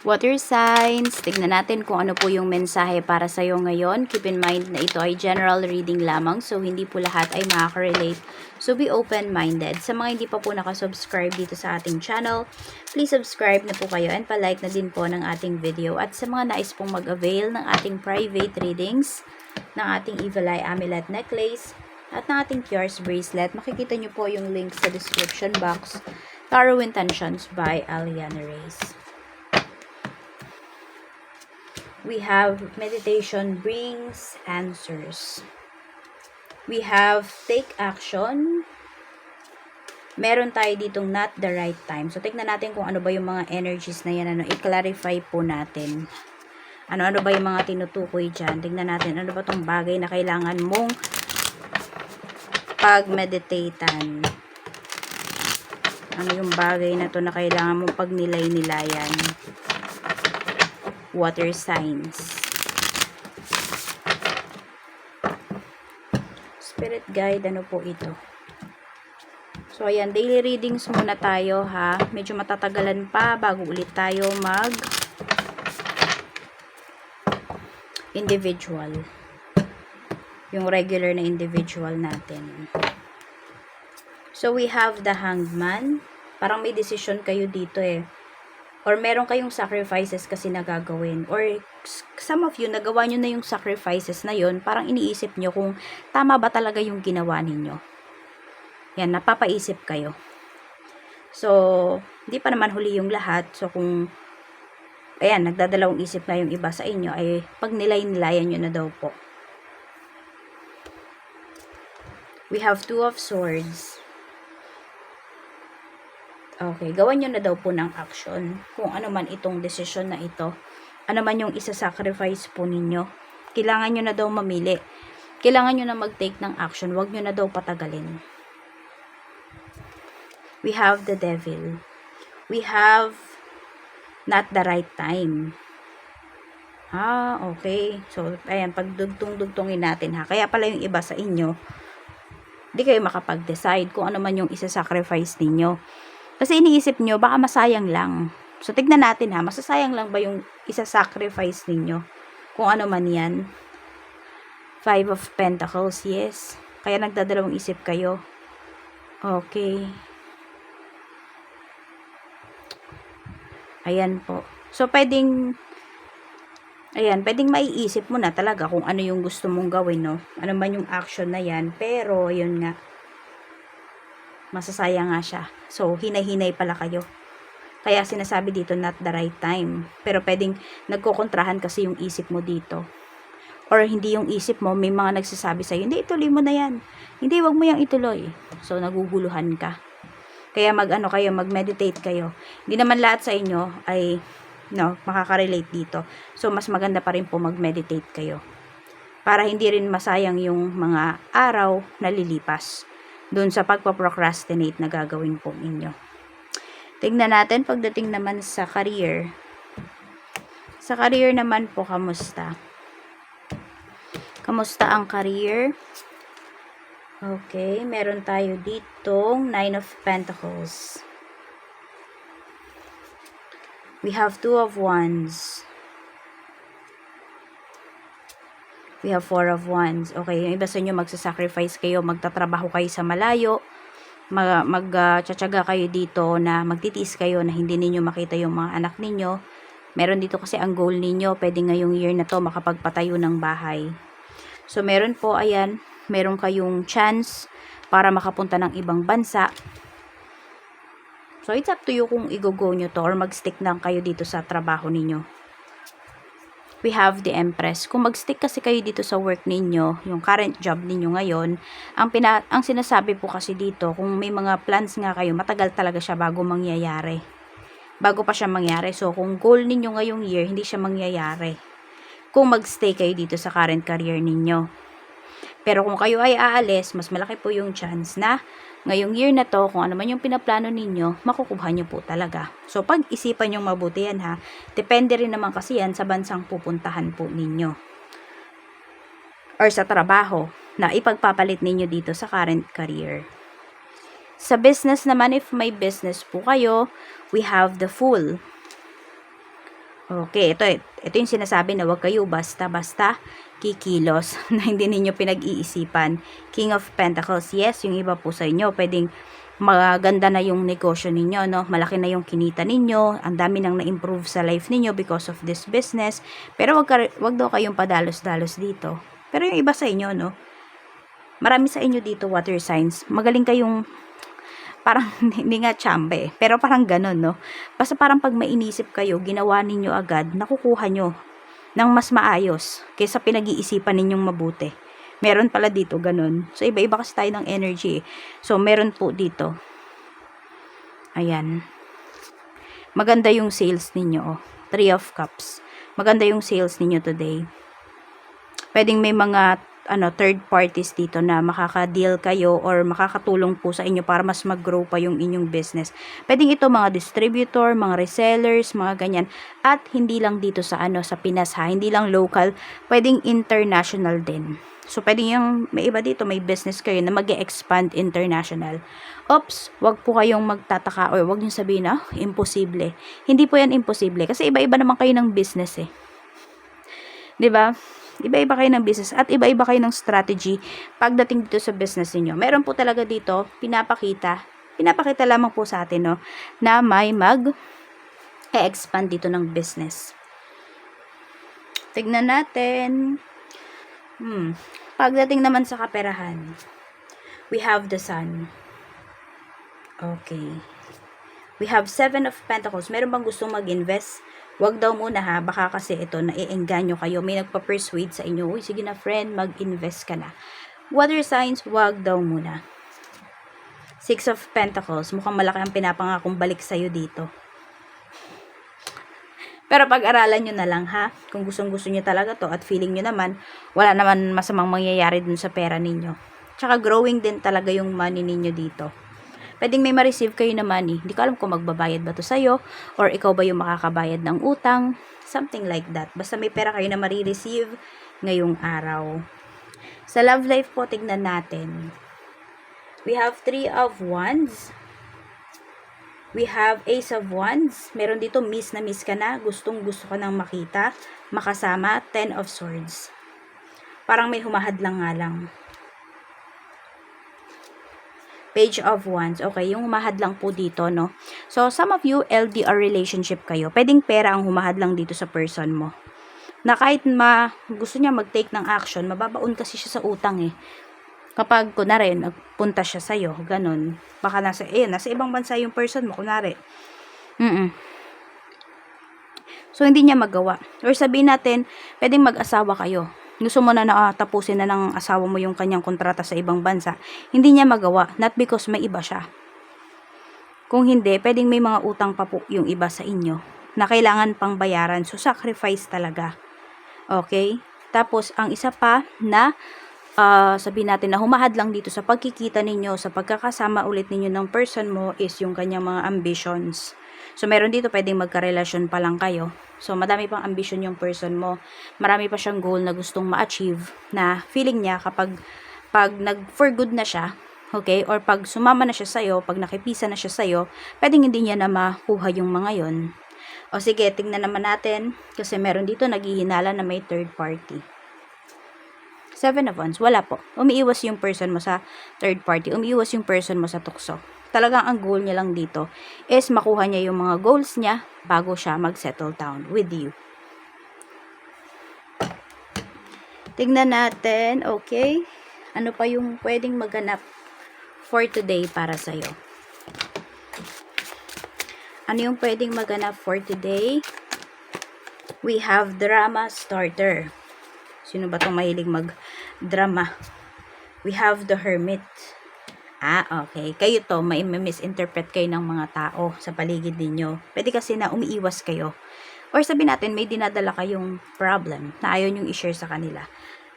Water signs, tignan natin kung ano po yung mensahe para sa iyo ngayon. Keep in mind na ito ay general reading lamang, so hindi po lahat ay makaka-relate. So be open-minded. Sa mga hindi pa po nakasubscribe dito sa ating channel, please subscribe na po kayo and palike na din po ng ating video. At sa mga nais pong mag-avail ng ating private readings, ng ating Evil Eye Amulet Necklace, at ng ating Cures Bracelet, makikita nyo po yung link sa description box. Tarot Intentions by Aliana Reyes. We have meditation brings answers. We have take action. Meron tayo ditong not the right time. So, tignan natin kung ano ba yung mga energies na yan. Ano, i-clarify po natin. Ano-ano ba yung mga tinutukoy dyan. Tignan natin, ano ba tong bagay na kailangan mong pag-meditatean. Ano yung bagay na to na kailangan mong pagnilay-nilayan water signs. Spirit guide, ano po ito? So, ayan, daily readings muna tayo ha. Medyo matatagalan pa bago ulit tayo mag individual. Yung regular na individual natin. So, we have the hangman. Parang may decision kayo dito eh or meron kayong sacrifices kasi nagagawin. Or some of you nagawa nyo na yung sacrifices na yon parang iniisip nyo kung tama ba talaga yung ginawa ninyo. Yan napapaisip kayo. So hindi pa naman huli yung lahat. So kung ayan nagdadalawang isip na yung iba sa inyo ay pag nilay-nilayan nyo na daw po. We have two of swords Okay, gawan nyo na daw po ng action. Kung ano man itong desisyon na ito. Ano man yung isa-sacrifice po ninyo. Kailangan nyo na daw mamili. Kailangan nyo na mag-take ng action. Huwag nyo na daw patagalin. We have the devil. We have not the right time. Ah, okay. So, ayan, pagdugtong-dugtongin natin ha. Kaya pala yung iba sa inyo, di kayo makapag-decide kung ano man yung isa-sacrifice ninyo. Kasi iniisip nyo, baka masayang lang. So, tignan natin ha, masasayang lang ba yung isa-sacrifice ninyo? Kung ano man yan. Five of Pentacles, yes. Kaya nagdadalawang isip kayo. Okay. Ayan po. So, pwedeng, ayan, pwedeng maiisip mo na talaga kung ano yung gusto mong gawin, no? Ano man yung action na yan. Pero, yun nga, masasayang nga siya. So, hinay-hinay pala kayo. Kaya sinasabi dito, not the right time. Pero pwedeng nagkokontrahan kasi yung isip mo dito. Or hindi yung isip mo, may mga nagsasabi sa'yo, hindi, ituloy mo na yan. Hindi, wag mo yung ituloy. So, naguguluhan ka. Kaya mag-ano kayo, mag-meditate kayo. Hindi naman lahat sa inyo ay, no, makaka-relate dito. So, mas maganda pa rin po mag-meditate kayo. Para hindi rin masayang yung mga araw na lilipas dun sa pagpa-procrastinate na gagawin po ninyo. Tingnan natin pagdating naman sa career. Sa career naman po, kamusta? Kamusta ang career? Okay, meron tayo ditong Nine of Pentacles. We have Two of Wands. We have Four of Wands. Okay, yung iba sa inyo magsasacrifice kayo, magtatrabaho kayo sa malayo, mag, mag uh, kayo dito na magtitiis kayo na hindi ninyo makita yung mga anak ninyo. Meron dito kasi ang goal ninyo, pwede ngayong year na to makapagpatayo ng bahay. So, meron po, ayan, meron kayong chance para makapunta ng ibang bansa. So, it's up to you kung i-go nyo to or mag-stick lang kayo dito sa trabaho ninyo we have the Empress. Kung mag-stick kasi kayo dito sa work ninyo, yung current job ninyo ngayon, ang, pina, ang sinasabi po kasi dito, kung may mga plans nga kayo, matagal talaga siya bago mangyayari. Bago pa siya mangyari. So, kung goal ninyo ngayong year, hindi siya mangyayari. Kung mag-stay kayo dito sa current career ninyo. Pero kung kayo ay aalis, mas malaki po yung chance na ngayong year na to, kung ano man yung pinaplano ninyo, makukuha nyo po talaga. So, pag-isipan yung mabuti yan ha. Depende rin naman kasi yan sa bansang pupuntahan po ninyo. Or sa trabaho na ipagpapalit ninyo dito sa current career. Sa business naman, if may business po kayo, we have the full. Okay, ito, ito yung sinasabi na huwag kayo basta-basta kikilos na hindi ninyo pinag-iisipan. King of Pentacles, yes, yung iba po sa inyo, pwedeng maganda na yung negosyo ninyo, no? Malaki na yung kinita ninyo, ang dami nang na-improve sa life ninyo because of this business. Pero wag, wag daw kayong padalos-dalos dito. Pero yung iba sa inyo, no? Marami sa inyo dito water signs. Magaling kayong parang hindi nga chambe, pero parang ganun, no? Basta parang pag mainisip kayo, ginawa ninyo agad, nakukuha nyo ng mas maayos kaysa pinag-iisipan ninyong mabuti. Meron pala dito, ganun. So, iba-iba kasi tayo ng energy. eh. So, meron po dito. Ayan. Maganda yung sales ninyo, oh. Three of Cups. Maganda yung sales ninyo today. Pwedeng may mga ano third parties dito na makaka-deal kayo or makakatulong po sa inyo para mas mag-grow pa yung inyong business. Pwedeng ito mga distributor, mga resellers, mga ganyan. At hindi lang dito sa ano sa Pinas ha, hindi lang local, pwedeng international din. So, pwedeng yung may iba dito, may business kayo na mag expand international. Oops, wag po kayong magtataka or wag niyo sabihin na, oh, imposible. Hindi po yan imposible kasi iba-iba naman kayo ng business eh. ba? Iba-iba kayo ng business at iba-iba kayo ng strategy pagdating dito sa business niyo. Meron po talaga dito pinapakita, pinapakita lamang po sa atin no na may mag expand dito ng business. Tignan natin. Hmm. Pagdating naman sa kaperahan, we have the sun. Okay. We have seven of pentacles. Meron bang gustong mag-invest? Wag daw muna ha, baka kasi ito naiengganyo kayo. May nagpa-persuade sa inyo, uy sige na friend, mag-invest ka na. Water signs, wag daw muna. Six of Pentacles, mukhang malaki ang pinapangakong balik sa'yo dito. Pero pag-aralan nyo na lang ha, kung gustong gusto nyo talaga to at feeling nyo naman, wala naman masamang mangyayari dun sa pera ninyo. Tsaka growing din talaga yung money ninyo dito. Pwedeng may ma-receive kayo na money. Hindi ko alam kung magbabayad ba to sa'yo or ikaw ba yung makakabayad ng utang. Something like that. Basta may pera kayo na marireceive ngayong araw. Sa love life po, tignan natin. We have three of wands. We have Ace of Wands. Meron dito, miss na miss ka na. Gustong gusto ka nang makita. Makasama, Ten of Swords. Parang may humahad lang nga lang. Page of Wands. Okay, yung humahad lang po dito, no? So, some of you, LDR relationship kayo. Pwedeng pera ang humahad lang dito sa person mo. Na kahit ma, gusto niya mag-take ng action, mababaon kasi siya sa utang eh kapag kunwari nagpunta siya sa iyo, ganun. Baka nasa eh nasa ibang bansa yung person mo kunwari. Mm. So hindi niya magawa. Or sabihin natin, pwedeng mag-asawa kayo. Gusto mo na na uh, tapusin na ng asawa mo yung kanyang kontrata sa ibang bansa. Hindi niya magawa, not because may iba siya. Kung hindi, pwedeng may mga utang pa po yung iba sa inyo na kailangan pang bayaran. So, sacrifice talaga. Okay? Tapos, ang isa pa na uh, sabihin natin na humahad lang dito sa pagkikita ninyo, sa pagkakasama ulit ninyo ng person mo is yung kanyang mga ambitions. So, meron dito pwedeng magkarelasyon pa lang kayo. So, madami pang ambition yung person mo. Marami pa siyang goal na gustong ma-achieve na feeling niya kapag pag nag-for good na siya, okay, or pag sumama na siya sa'yo, pag nakipisa na siya sa'yo, pwedeng hindi niya na makuha yung mga yon. O sige, tingnan naman natin kasi meron dito naghihinala na may third party. Seven of Wands, wala po. Umiiwas yung person mo sa third party. Umiiwas yung person mo sa tukso. Talagang ang goal niya lang dito is makuha niya yung mga goals niya bago siya mag-settle down with you. Tignan natin, okay? Ano pa yung pwedeng maganap for today para sa'yo? Ano yung pwedeng maganap for today? We have drama starter. Sino ba itong mahilig mag-drama? We have the hermit. Ah, okay. Kayo to, may misinterpret kayo ng mga tao sa paligid ninyo. Pwede kasi na umiiwas kayo. Or sabi natin, may dinadala kayong problem na ayaw nyong i-share sa kanila.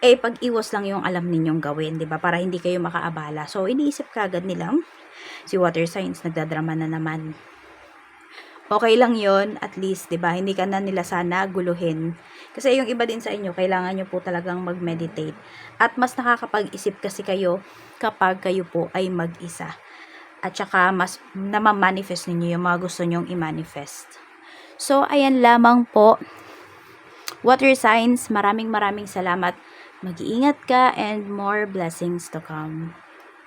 Eh, pag-iwas lang yung alam ninyong gawin, di ba? Para hindi kayo makaabala. So, iniisip kagad nila, hmm, si water signs, nagdadrama na naman okay lang yon at least, 'di ba? Hindi ka na nila sana guluhin. Kasi yung iba din sa inyo, kailangan nyo po talagang mag-meditate. At mas nakakapag-isip kasi kayo kapag kayo po ay mag-isa. At saka mas namamanifest ninyo yung mga gusto nyong i-manifest. So, ayan lamang po. Water signs, maraming maraming salamat. Mag-iingat ka and more blessings to come.